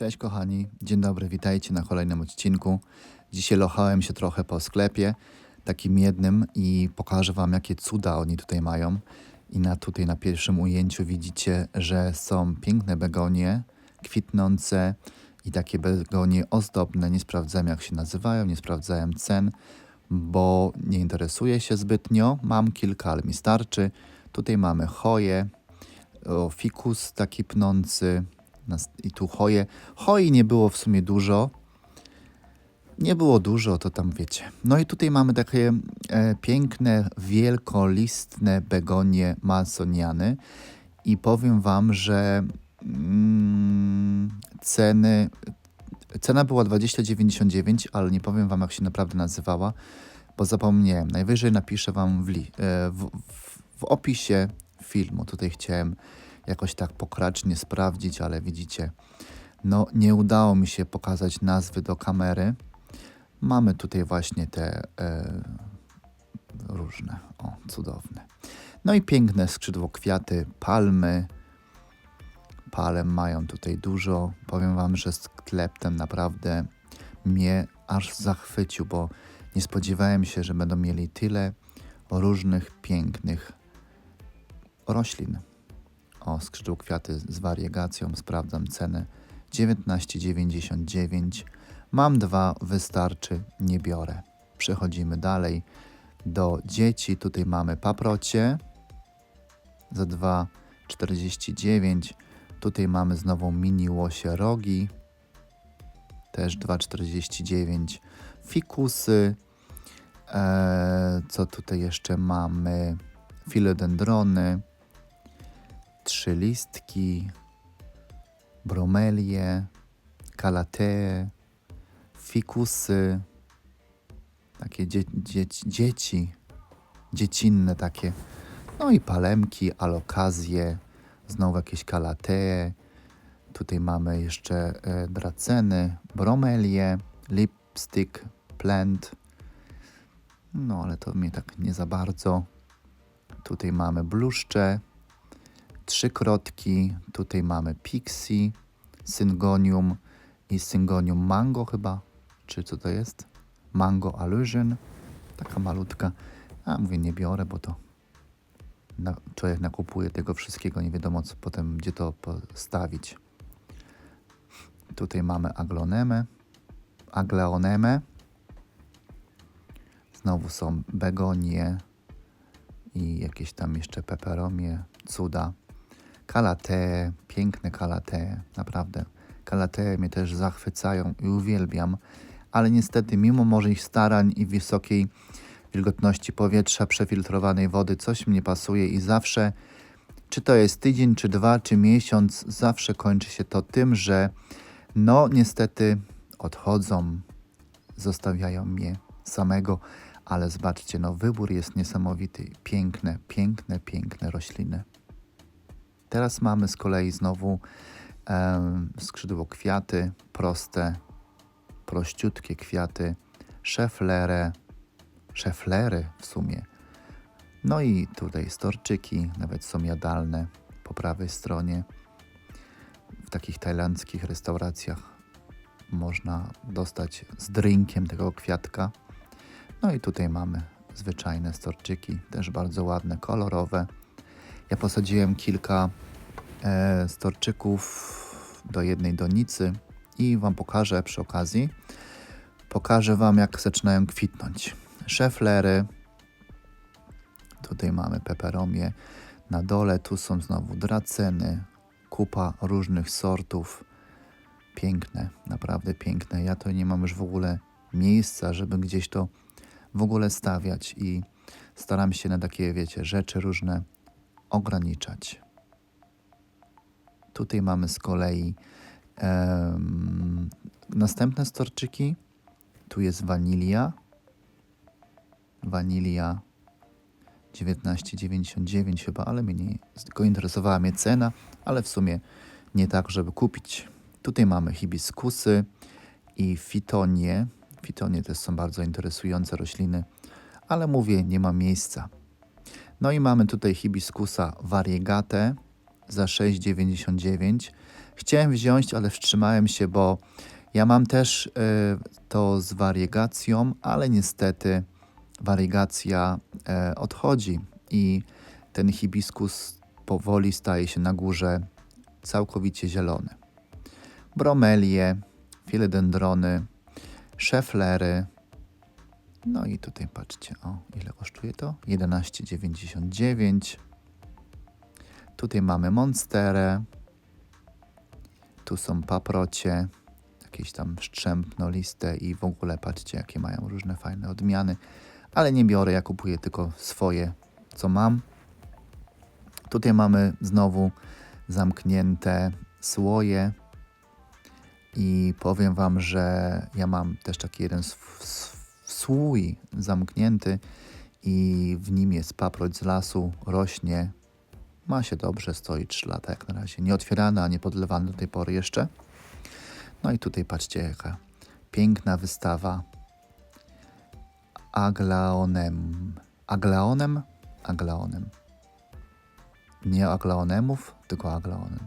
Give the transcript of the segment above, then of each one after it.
Cześć kochani, dzień dobry, witajcie na kolejnym odcinku. Dzisiaj lochałem się trochę po sklepie, takim jednym i pokażę wam jakie cuda oni tutaj mają. I na tutaj na pierwszym ujęciu widzicie, że są piękne begonie, kwitnące i takie begonie ozdobne. Nie sprawdzałem jak się nazywają, nie sprawdzałem cen, bo nie interesuję się zbytnio. Mam kilka, ale mi starczy. Tutaj mamy choję, o, fikus taki pnący i tu choje. Choi nie było w sumie dużo. Nie było dużo, to tam wiecie. No i tutaj mamy takie e, piękne, wielkolistne begonie masoniany i powiem wam, że mm, ceny cena była 20,99, ale nie powiem wam jak się naprawdę nazywała, bo zapomniałem. Najwyżej napiszę wam w, li, e, w, w, w opisie filmu. Tutaj chciałem jakoś tak pokracznie sprawdzić, ale widzicie, no nie udało mi się pokazać nazwy do kamery. Mamy tutaj właśnie te e, różne, o cudowne. No i piękne skrzydło kwiaty, palmy. Palem mają tutaj dużo. Powiem wam, że sklep ten naprawdę mnie aż zachwycił, bo nie spodziewałem się, że będą mieli tyle różnych pięknych roślin. O, skrzydło kwiaty z wariegacją, sprawdzam cenę 19,99. Mam dwa, wystarczy, nie biorę. Przechodzimy dalej do dzieci. Tutaj mamy paprocie za 2,49. Tutaj mamy znowu mini łosie rogi, też 2,49. Fikusy. Eee, co tutaj jeszcze mamy? Filodendrony trzy listki, bromelie, kalatee, fikusy, takie dzie, dzie, dzieci, dziecinne takie, no i palemki, alokazje, znowu jakieś kalatee, tutaj mamy jeszcze e, draceny, bromelie, lipstick, plant, no ale to mnie tak nie za bardzo. Tutaj mamy bluszcze, trzykrotki. Tutaj mamy Pixie, Syngonium i Syngonium Mango chyba. Czy co to jest? Mango Illusion. Taka malutka. A mówię, nie biorę, bo to na, człowiek nakupuje tego wszystkiego, nie wiadomo co potem, gdzie to postawić. Tutaj mamy aglonemę, agleonemę. Znowu są begonie i jakieś tam jeszcze peperomie, cuda. Kalatee, piękne kalatee, naprawdę. Kalatee mnie też zachwycają i uwielbiam, ale niestety mimo moich starań i wysokiej wilgotności powietrza, przefiltrowanej wody, coś mnie pasuje i zawsze, czy to jest tydzień, czy dwa, czy miesiąc, zawsze kończy się to tym, że no niestety odchodzą, zostawiają mnie samego, ale zobaczcie, no wybór jest niesamowity. Piękne, piękne, piękne rośliny. Teraz mamy z kolei znowu skrzydło kwiaty, proste, prościutkie kwiaty, szeflerę, szeflery w sumie. No i tutaj storczyki, nawet są jadalne po prawej stronie. W takich tajlandzkich restauracjach można dostać z drinkiem tego kwiatka. No i tutaj mamy zwyczajne storczyki, też bardzo ładne, kolorowe. Ja posadziłem kilka e, storczyków do jednej donicy i Wam pokażę przy okazji. Pokażę Wam, jak zaczynają kwitnąć. Szeflery, tutaj mamy peperomie, na dole tu są znowu draceny, kupa różnych sortów. Piękne, naprawdę piękne. Ja to nie mam już w ogóle miejsca, żeby gdzieś to w ogóle stawiać i staram się na takie, wiecie, rzeczy różne ograniczać. Tutaj mamy z kolei em, następne storczyki. Tu jest wanilia. Wanilia 19,99 chyba, ale mnie nie, tylko interesowała mnie cena, ale w sumie nie tak, żeby kupić. Tutaj mamy hibiskusy i fitonie. Fitonie też są bardzo interesujące rośliny, ale mówię, nie ma miejsca. No i mamy tutaj hibiskusa variegate za 6,99. Chciałem wziąć, ale wstrzymałem się, bo ja mam też y, to z wariegacją, ale niestety wariegacja e, odchodzi i ten hibiskus powoli staje się na górze całkowicie zielony. Bromelie, filodendrony, szeflery. No i tutaj patrzcie, o ile kosztuje to? 11,99. Tutaj mamy monsterę. Tu są paprocie, jakieś tam strzępnoliste i w ogóle patrzcie, jakie mają różne fajne odmiany. Ale nie biorę, ja kupuję tylko swoje, co mam. Tutaj mamy znowu zamknięte słoje i powiem Wam, że ja mam też taki jeden sw- słój zamknięty i w nim jest paproć z lasu, rośnie, ma się dobrze, stoi 3 lata jak na razie. Nie otwierany, a nie podlewany do tej pory jeszcze. No i tutaj patrzcie, jaka piękna wystawa aglaonem. Aglaonem? Aglaonem. Nie aglaonemów, tylko aglaonem.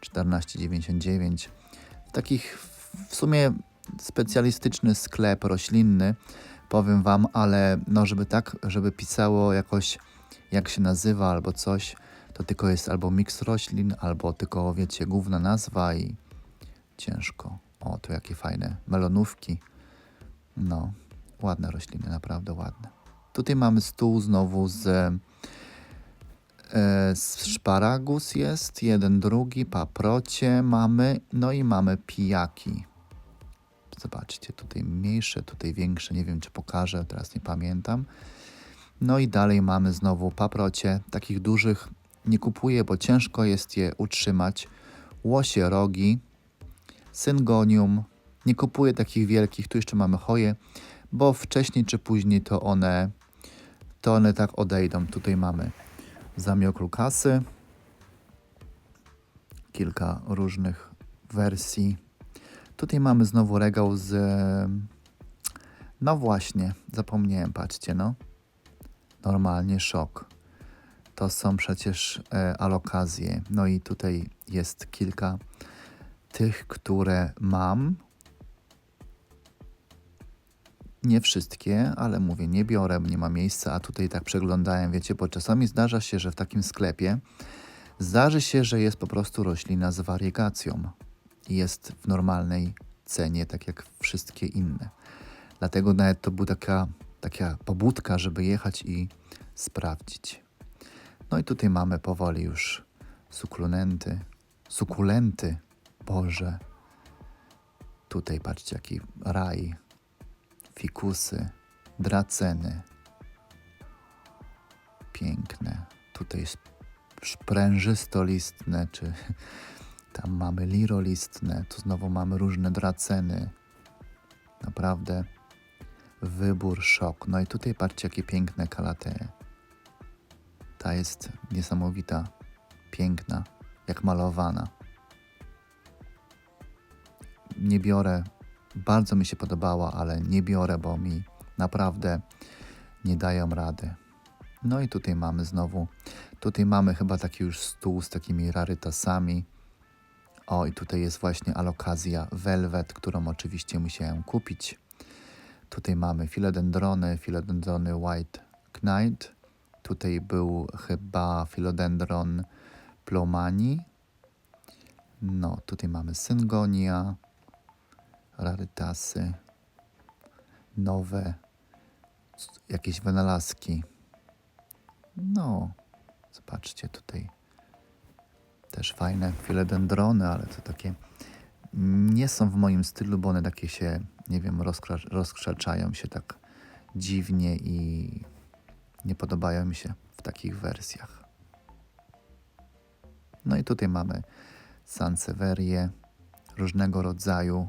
14,99. Takich w sumie specjalistyczny sklep roślinny, powiem wam, ale no żeby tak, żeby pisało jakoś jak się nazywa albo coś, to tylko jest albo miks roślin, albo tylko wiecie, główna nazwa i ciężko. O, to jakie fajne melonówki. No, ładne rośliny, naprawdę ładne. Tutaj mamy stół znowu z, e, z szparagus jest, jeden, drugi, paprocie mamy, no i mamy pijaki. Zobaczcie, tutaj mniejsze, tutaj większe, nie wiem czy pokażę, teraz nie pamiętam. No i dalej mamy znowu paprocie, takich dużych nie kupuję, bo ciężko jest je utrzymać. Łosie rogi, syngonium, nie kupuję takich wielkich, tu jeszcze mamy choje, bo wcześniej czy później to one, to one tak odejdą. Tutaj mamy zamioklukasy, kilka różnych wersji. Tutaj mamy znowu regał z, no właśnie, zapomniałem, patrzcie, no. Normalnie szok. To są przecież e, alokazje. No i tutaj jest kilka tych, które mam. Nie wszystkie, ale mówię, nie biorę, nie ma miejsca, a tutaj tak przeglądałem, wiecie, bo czasami zdarza się, że w takim sklepie zdarzy się, że jest po prostu roślina z wariegacją jest w normalnej cenie, tak jak wszystkie inne. Dlatego nawet to była taka, taka pobudka, żeby jechać i sprawdzić. No i tutaj mamy powoli już sukulenty, sukulenty, Boże. Tutaj patrzcie, jaki raj, fikusy, draceny. Piękne. Tutaj sprężystolistne, czy tam mamy lirolistne, tu znowu mamy różne draceny. Naprawdę wybór szok. No i tutaj patrzcie, jakie piękne kalatee. Ta jest niesamowita, piękna, jak malowana. Nie biorę, bardzo mi się podobała, ale nie biorę, bo mi naprawdę nie dają rady. No i tutaj mamy znowu, tutaj mamy chyba taki już stół z takimi rarytasami. O, i tutaj jest właśnie alokazja Velvet, którą oczywiście musiałem kupić. Tutaj mamy filodendrony, filodendrony White Knight. Tutaj był chyba filodendron plomani. No, tutaj mamy syngonia, rarytasy, nowe, jakieś wynalazki. No, zobaczcie tutaj też fajne filodendrony, ale to takie nie są w moim stylu, bo one takie się, nie wiem, rozkrzaczają się tak dziwnie i nie podobają mi się w takich wersjach. No i tutaj mamy Sanseverię różnego rodzaju,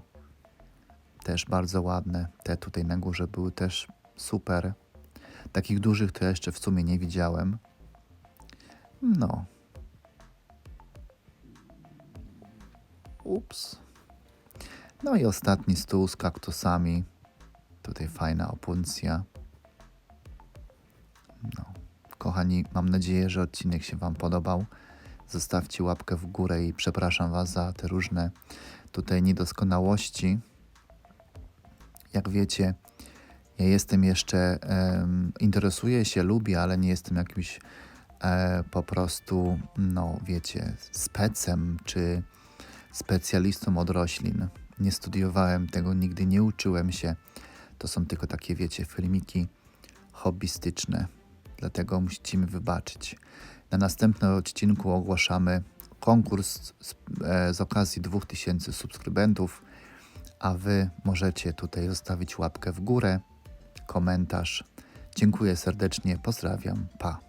też bardzo ładne. Te tutaj na górze były też super. Takich dużych to jeszcze w sumie nie widziałem. No. Ups. No i ostatni stół z kaktusami. Tutaj fajna opuncja. No. Kochani, mam nadzieję, że odcinek się Wam podobał. Zostawcie łapkę w górę i przepraszam Was za te różne tutaj niedoskonałości. Jak wiecie, ja jestem jeszcze, em, interesuję się, lubię, ale nie jestem jakimś e, po prostu, no wiecie, specem czy specjalistą od roślin. Nie studiowałem tego, nigdy nie uczyłem się. To są tylko takie, wiecie, filmiki hobbystyczne. Dlatego musicie mi wybaczyć. Na następnym odcinku ogłaszamy konkurs z, e, z okazji 2000 subskrybentów, a Wy możecie tutaj zostawić łapkę w górę, komentarz. Dziękuję serdecznie, pozdrawiam, pa.